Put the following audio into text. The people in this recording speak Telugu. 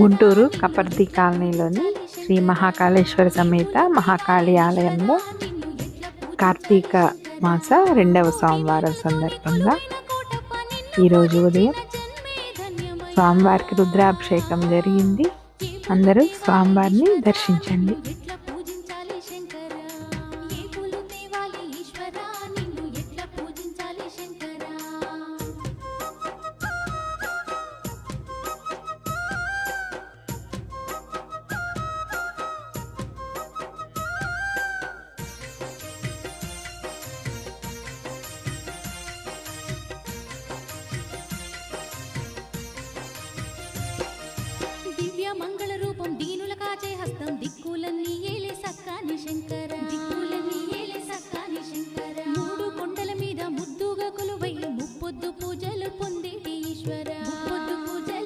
గుంటూరు కపర్తి కాలనీలోని శ్రీ మహాకాళేశ్వర సమేత మహాకాళి ఆలయంలో కార్తీక మాస రెండవ సోమవారం సందర్భంగా ఈరోజు ఉదయం స్వామివారికి రుద్రాభిషేకం జరిగింది. అందరూ స్వామివారిని దర్శించండి. ಈಶ್ವರ